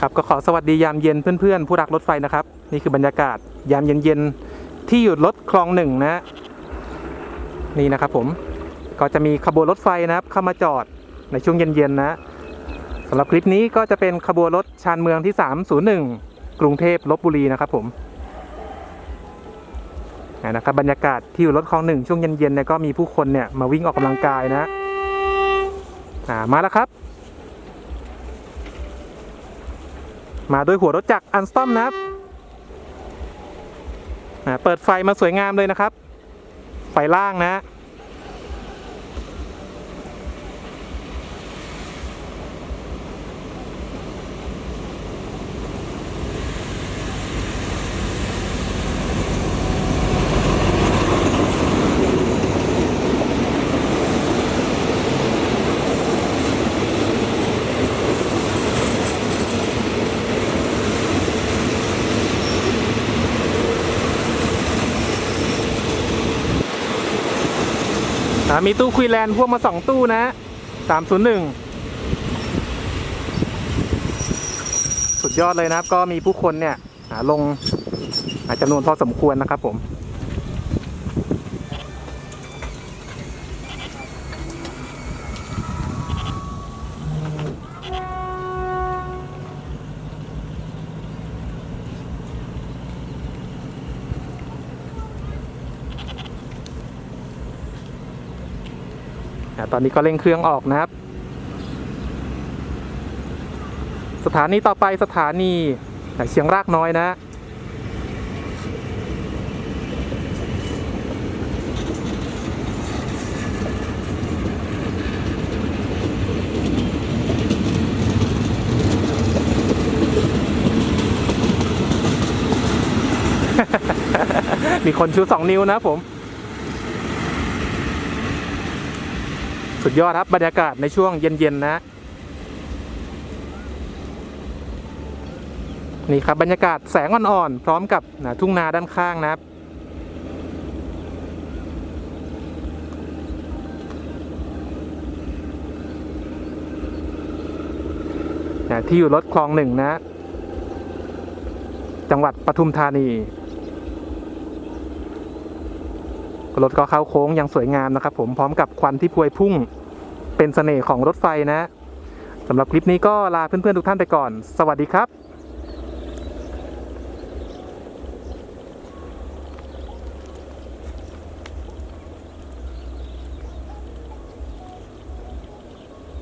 ครับก็ขอสวัสดียามเย็นเพื่อนๆ ผู้รักรถไฟนะครับ นี่คือบรรยากาศยามเย็นๆ ที่หยุดรถคลองหนึ่งนะนี่นะครับผมก็จะมีขบวนรถไฟนะครับเข้ามาจอดในช่วงเย็นๆนะสำหรับคลิปนี้ก็จะเป็นขบวนรถชานเมืองที่ 301 กรุงเทพลบบุรีนะครับผมอ่นะครับบรรยากาศที่อยู่รถคลองหนึ่งช่วงเย็นๆเนี่ยก็มีผู้คนเนี่ยมาวิ่งออกกำลังกายนะอ่ามาแล้วครับ มาด้วยหัวรถจักรอันสตอมนะครับเปิดไฟมาสวยงามเลยนะครับ ไฟล่างนะ นะมีตู้คุยแลนด์พ่วงมาสองตู้นะสามศูนย์หนึ่งสุดยอดเลยนะครับ ก็มีผู้คนเนี่ยลงอาจำนวนพอสมควรนะครับผม ตอนนี้ก็เร่งเครื่องออกนะครับ สถานีต่อไปสถานีเชียงรากน้อยนะมีคนชูสองนิ้วนะผม สุดยอดครับบรรยากาศในช่วงเย็นๆนะ นี่ครับบรรยากาศแสงอ่อนๆ พร้อมกับนะทุ่งนาด้านข้างนะครับนะที่อยู่รถคลองหนึ่งนะ จังหวัดปทุมธานีรถก็เข้าโค้งอย่างสวยงามนะครับผมพร้อมกับควันที่พวยพุ่ง เป็นเสน่ห์ของรถไฟนะสำหรับคลิปนี้ก็ลาเพื่อนๆทุกท่านไปก่อน สวัสดีครับ